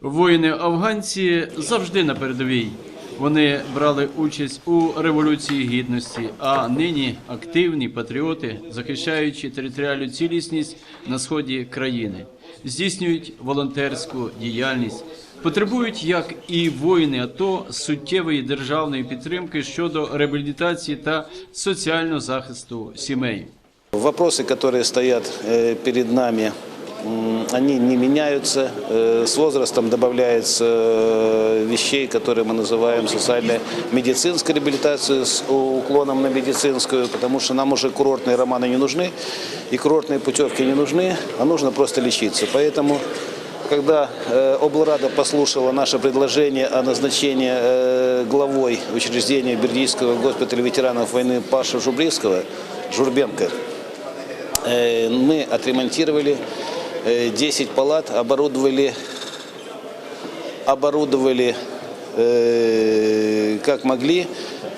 Воїни-афганці завжди на передовій. Вони брали участь у революції гідності, а нині активні патріоти, захищаючи територіальну цілісність на сході країни, здійснюють волонтерську діяльність, потребують, як і воїни АТО, суттєвої державної підтримки щодо реабілітації та соціального захисту сімей. Вопросы, которые стоят э, перед нами, м, Они не меняются. Э, С возрастом добавляется э, вещей, которые мы называем социально-медицинской реабилитацией с уклоном на медицинскую, потому что нам уже курортные романы не нужны, и курортные путевки не нужны, а нужно просто лечиться. Поэтому когда э, облрада послушала наше предложение о назначении главой учреждения Бердийского госпиталя ветеранов войны Паша Жубрицкого, Журбенко, Мы отремонтировали 10 палат, оборудовали, оборудовали э, как могли.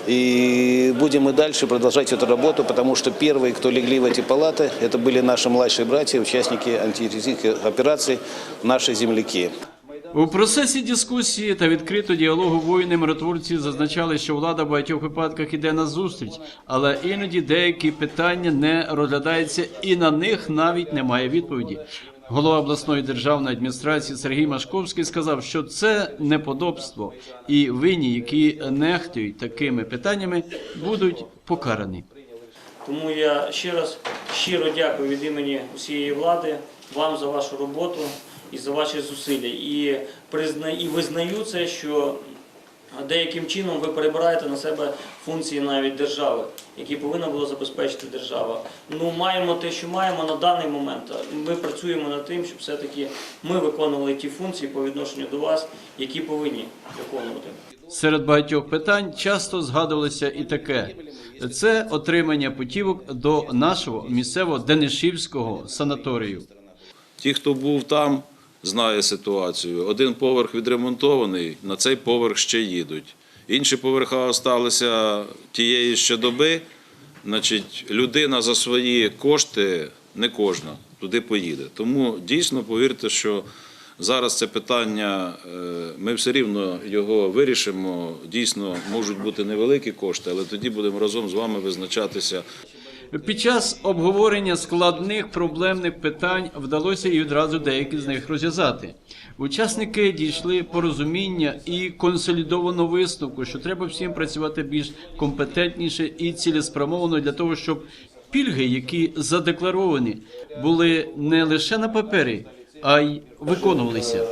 И будем и дальше продолжать эту работу, потому что первые, кто легли в эти палаты, это были наши младшие братья, участники антитеррористических операций, наши земляки. У процесі дискусії та відкритого діалогу воїни миротворці зазначали, що влада в багатьох випадках іде на зустріч, але іноді деякі питання не розглядаються, і на них навіть немає відповіді. Голова обласної державної адміністрації Сергій Машковський сказав, що це неподобство, і винні, які нехтують такими питаннями, будуть покарані. Тому я ще раз щиро дякую від імені усієї влади вам за вашу роботу і за ваші зусилля. І призна... і визнаю це, що деяким чином ви перебираєте на себе функції навіть держави, які повинна була забезпечити держава. Ну маємо те, що маємо на даний момент. Ми працюємо над тим, щоб все-таки ми виконували ті функції по відношенню до вас, які повинні виконувати. Серед багатьох питань часто згадувалося і таке: це отримання путівок до нашого місцевого Денишівського санаторію. Ті, хто був там, знає ситуацію. Один поверх відремонтований, на цей поверх ще їдуть. Інші поверха залишилися тієї ще доби. Значить, людина за свої кошти, не кожна, туди поїде. Тому дійсно повірте, що зараз це питання, е, ми все рівно його вирішимо. Дійсно, можуть бути невеликі кошти, але тоді будемо разом з вами визначатися. Під час обговорення складних проблемних питань вдалося і відразу деякі з них розв'язати. Учасники дійшли порозуміння і консолідованого висновку, що треба всім працювати більш компетентніше і цілеспрямовано для того, щоб пільги, які задекларовані, були не лише на папері, а й виконувалися.